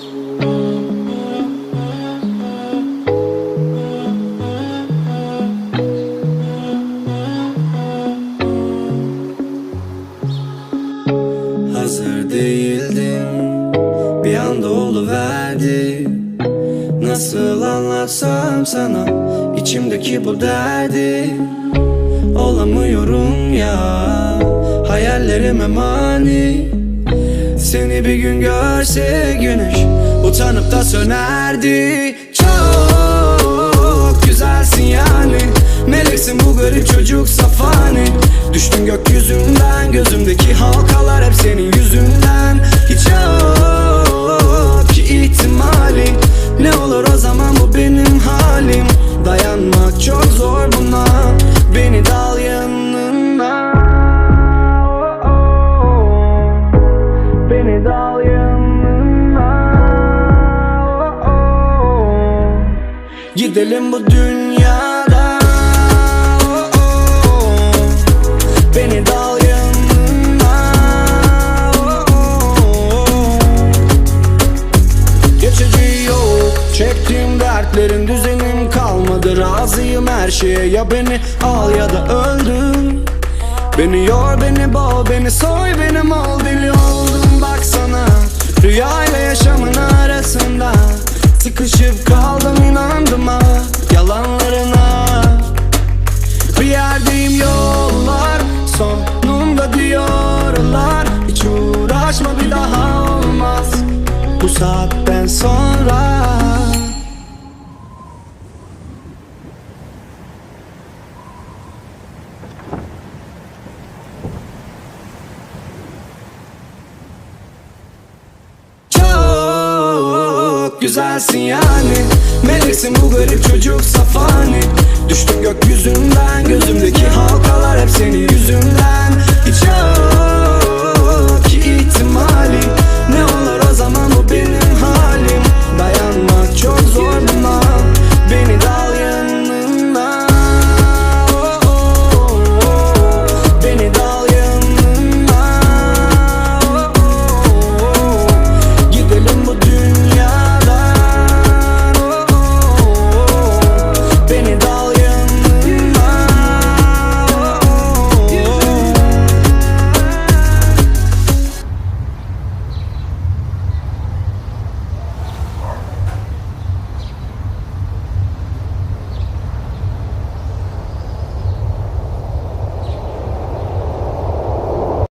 Hazır değildim Bir anda oluverdi Nasıl anlatsam sana içimdeki bu derdi. Olamıyorum ya Hayallerime mani. Seni bir gün görse güneş utanıp da sönerdi. Çok güzelsin yani. Meleksin bu garip çocuk safani. Düştün gökyüzünden Gözümdeki halkalar hep senin yüzünden. Hiç Gidelim bu dünyadan Beni dal yanına. Geçici yok. Çektiğim dertlerin düzenim kalmadı. Razıyım her şeye. Ya beni al ya da öldür. Beni yor beni boğ beni soy benim ol deli saatten sonra. Çok güzelsin yani. Meleksin bu garip çocuk safani